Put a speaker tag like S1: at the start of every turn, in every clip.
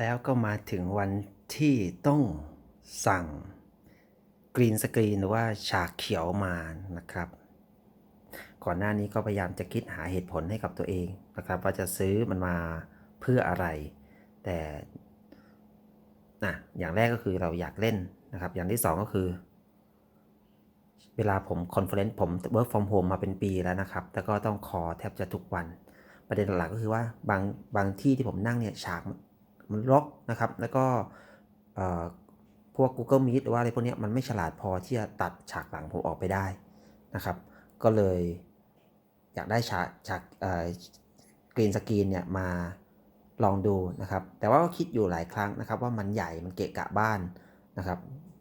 S1: แล้วก็มาถึงวันที่ต้องสั่งกรีนสกรีนหรือว่าฉากเขียวมานะครับ ก่อนหน้านี้ก็พยายามจะคิดหาเหตุผลให้กับตัวเองนะครับ ว่าจะซื้อมันมาเพื่ออะไร แต่นะอย่างแรกก็คือเราอยากเล่นนะครับ อย่างที่สองก็คือ เวลาผมคอนเฟอเรนซ์ผม work from home มาเป็นปีแล้วนะครับแต่ก็ต้องคอแทบจะทุกวัน ประเด็นหลักก็คือว่าบางบางที่ที่ผมนั่งเนี่ยฉาก มันมันรกนะครับ แล้วก็พวก Google Meet หรือว่าอะไรพวกนี้มันไม่ฉลาดพอที่จะตัดฉากหลังผมออกไปได้นะครับ ก็เลยอยากได้ฉากฉากกรีนสกรีนเนี่ยมาลองดูนะครับ แต่ว่าก็คิดอยู่หลายครั้งนะครับ ว่ามันใหญ่มันเกะกะบ้านนะครับ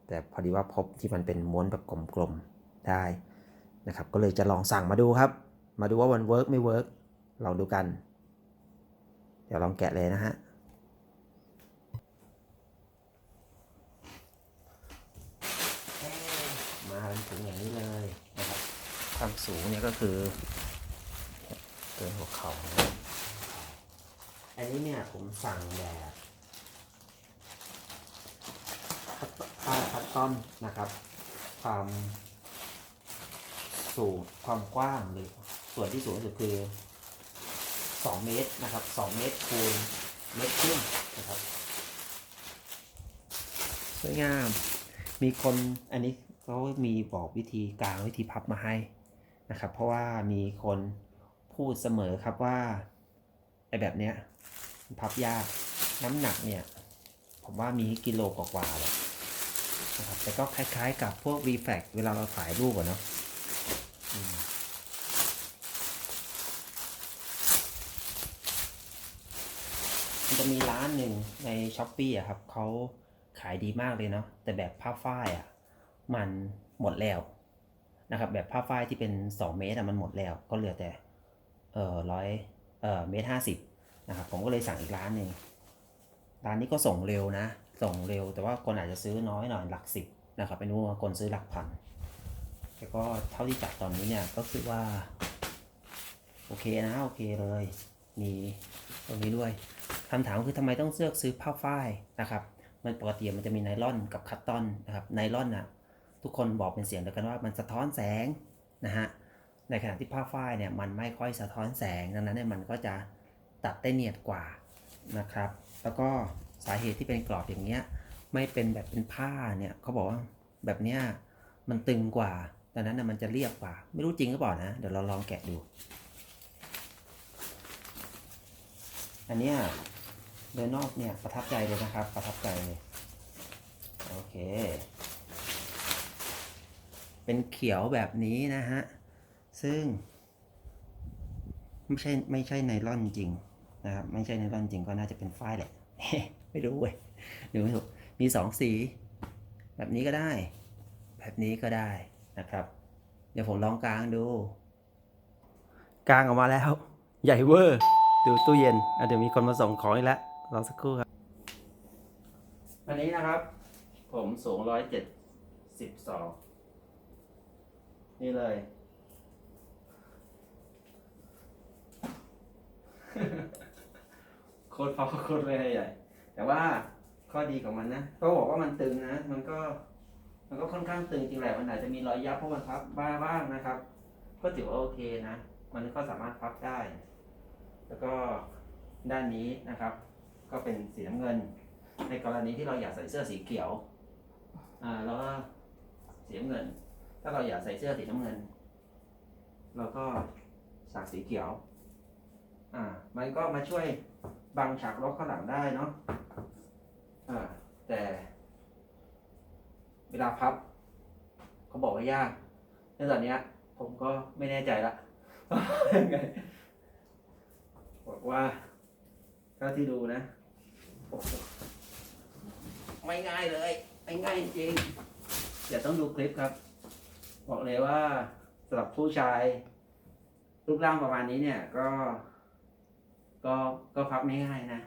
S1: แต่พอดีว่าพบที่มันเป็นม้วนแบบกลมๆได้นะครับ ก็เลยจะลองสั่งมาดูครับ มาดูว่ามันเวิร์กไม่เวิร์กลองดูกัน เดี๋ยวลองแกะเลยนะฮะ มาเป็นถุงอย่างนี้เลยนะครับ ความสูงเนี่ยก็คือเกินหัวเข่าอันนี้เนี่ยผมสั่งแบบผ้าคัตตอนนะครับ ความสูงความกว้างหรือส่วนที่สูงสุดคือ 2 เมตรนะครับ 2 เมตรคูณเมตรครึ่งนะครับ สวยงาม มีคนอันนี้เขามีบอกวิธีกลางวิธีพับมาให้ นะครับ เพราะว่ามีคนพูดเสมอครับว่าไอแบบเนี้ยพับยากน้ำหนักเนี่ย ผมว่ามีกิโลกว่าๆเลยนะครับแต่ก็คล้ายๆ กับพวก v f a c เวลาเราถ่ายรูปอะเนาะมมันจะมีร้านหนึ่งในช้อปปีอะครับเขาขายดีมากเลยเนาะแต่แบบผ้าฝ้ายอะมันหมดแล้ว นะครับแบบผ้าฝ้ายที่เป็น 2 เมตรมันหมดแล้วก็เหลือแต่เออร้อยเออเมตรห้าสิบนะครับผมก็เลยสั่งอีกร้านหนึ่งร้านนี้ก็ส่งเร็วนะ ส่งเร็วแต่ว่าคนอาจจะซื้อน้อยหน่อยหลักสิบนะครับไม่รู้ว่าคนซื้อหลักพันแต่ก็เท่าที่จับตอนนี้เนี่ยก็คือว่า โอเคนะโอเคเลย มีตรงนี้ด้วยคำถามคือทำไมต้องเลือกซื้อผ้าฝ้ายนะครับ มันปกติมันจะมีไนล่อนกับคัตตอนนะครับไนล่อนน่ะ ทุกคนบอกเป็นเสียงเดียวกันว่ามันสะท้อนแสงนะฮะในขณะที่ผ้าฝ้ายเนี่ยมันไม่ค่อยสะท้อนแสงดังนั้นเนี่ยมันก็จะตัดได้เนียดกว่านะครับ แล้วก็สาเหตุที่เป็นกรอบอย่างเงี้ยไม่เป็นแบบเป็นผ้าเนี่ยเขาบอกว่าแบบเนี้ยมันตึงกว่าดังนั้นน่ะมันจะเรียบกว่า ไม่รู้จริงหรือเปล่านะ เดี๋ยวเราลองแกะดู อันเนี้ยโดยนอกเนี่ยประทับใจเลยนะครับ ประทับใจเลย โอเค เป็นเขียวแบบนี้นะฮะ ซึ่ง ไม่ใช่ไม่ใช่ไนล่อนจริงนะครับไม่ใช่ไนล่อนจริงก็น่าจะเป็นฝ้ายแหละ ไม่รู้เว้ยดูไม่ถูกมีสองสี แบบนี้ก็ได้ แบบนี้ก็ได้นะครับ เดี๋ยวผมลองกลางดูกลางออกมาแล้ว ใหญ่เวอร์ดูตู้เย็นอะเดี๋ยวมีคนมาส่งของอีกแล้วรอสักครู่ครับวันนี้นะครับ ผมสูงร้อยเจ็ดสิบสอง นี่เลย โคตรพอโคตรเลยใหญ่ แต่ว่าข้อดีของมันนะก็บอกว่ามันตึงนะ มันก็ มันก็ค่อนข้างตึงจริงแหละ มันอาจจะมีรอยยับเพราะมันพับบ้าบ้างนะครับ ก็ถือว่าโอเคนะ มันก็สามารถพับได้ แล้วก็ด้านนี้นะครับ ก็เป็นสีน้ำเงิน ในกรณีที่เราอยากใส่เสื้อสีเขียว อ่า แล้วก็สีน้ำเงิน ถ้าเราอยากใส่เสื้อสีน้ำเงิน เราก็สักสีเขียว อ่า มันก็มาช่วยบังฉากล็อกข้างหลังได้เนาะ อ่า แต่ เวลาพับเขาบอกว่ายากในตอนเนี้ยผมก็ไม่แน่ใจละยังไงบอกว่าเท่าที่ดูนะ ไม่ง่ายเลย ไม่ง่ายจริง เดี๋ยวต้องดูคลิปครับ บอกเลยว่าสำหรับผู้ชายรูปร่างประมาณนี้เนี่ย ก็ ก็ก็พับไม่ง่ายนะ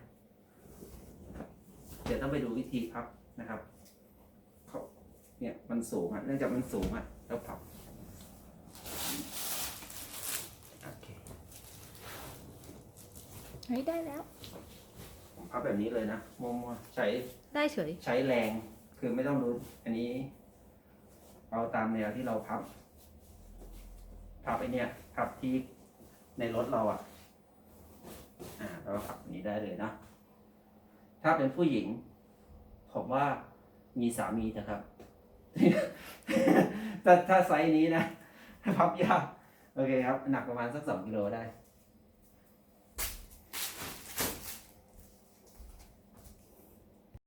S1: เดี๋ยวต้องไปดูวิธีพับนะครับเขาเนี่ยมันสูงอะเนื่องจากมันสูงอะแล้วพับโอเค
S2: เฮ้ยได้แล้ว
S1: โพับแบบนี้เลยนะมัวๆใช้
S2: ได้เฉย
S1: ใช้แรงคือไม่ต้องดูอันนี้ เอาตามแนวที่เราพับ พับไอเนี้ยพับที่ในรถเราอะ อ่าเราพับนี้ได้เลยนะ ถ้าเป็นผู้หญิง ผมว่ามีสามีนะครับ ถ้าถ้าไซส์นี้นะพับยาก โอเคครับ หนักประมาณสักสองกิโลได้